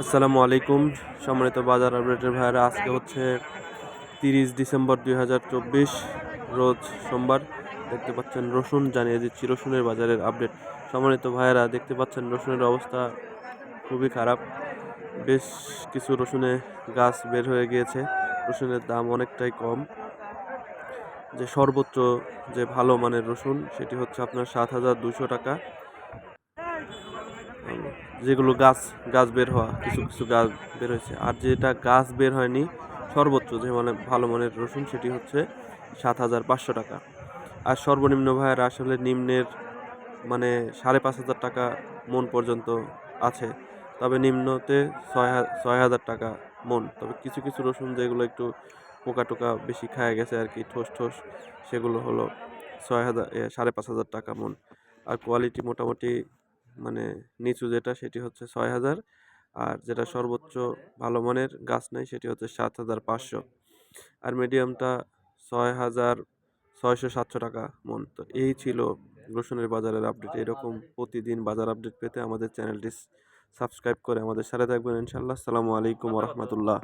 আসসালামু আলাইকুম, সম্মানিত বাজার আপডেটের ভাইয়েরা, আজকে হচ্ছে তিরিশ ডিসেম্বর দুই হাজার চব্বিশ, রোজ সোমবার। দেখতে পাচ্ছেন রসুন, জানিয়ে দিচ্ছি রসুনের বাজারের আপডেট। সম্মানিত ভাইয়েরা, দেখতে পাচ্ছেন রসুনের অবস্থা খুবই খারাপ। বেশ কিছু রসুনে গাছ বের হয়ে গিয়েছে, রসুনের দাম অনেকটাই কম। যে সর্বোচ্চ যে ভালো মানের রসুন, সেটি হচ্ছে আপনার সাত হাজার দুশো টাকা। যেগুলো গাছ গাছ বের হওয়া, কিছু কিছু গাছ বের হয়েছে। আর যেটা গাছ বের হয়নি, সর্বোচ্চ যে মানে ভালো মানের রসুন, সেটি হচ্ছে সাত হাজার পাঁচশো টাকা। আর সর্বনিম্ন ভাইয়ের আসলে নিম্নের মানে সাড়ে পাঁচ হাজার টাকা মন পর্যন্ত আছে। তবে নিম্নতে ছয় ছয় হাজার টাকা মন। তবে কিছু কিছু রসুন যেগুলো একটু পোকা টোকা বেশি খায় গেছে আর কি, ঠোস ঠোস, সেগুলো হলো ছয় হাজার সাড়ে পাঁচ হাজার টাকা মন। আর কোয়ালিটি মোটামুটি মানে নিচু যেটা সেটি হচ্ছে ছয় হাজার, আর যেটা সর্বোচ্চ ভালো মানের গাছ নাই সেটি হচ্ছে সাত হাজার পাঁচশো। আর মিডিয়ামটা ছয় হাজার ছয়শো সাতশো টাকা মন। তো এই ছিল রসুনের বাজারের আপডেট এরকম প্রতিদিন বাজার আপডেট পেতে আমাদের চ্যানেলটি সাবস্ক্রাইব করে আমাদের সাথে থাকবেন ইনশাল্লাহ আসসালামু আলাইকুম রহমতুল্লাহ।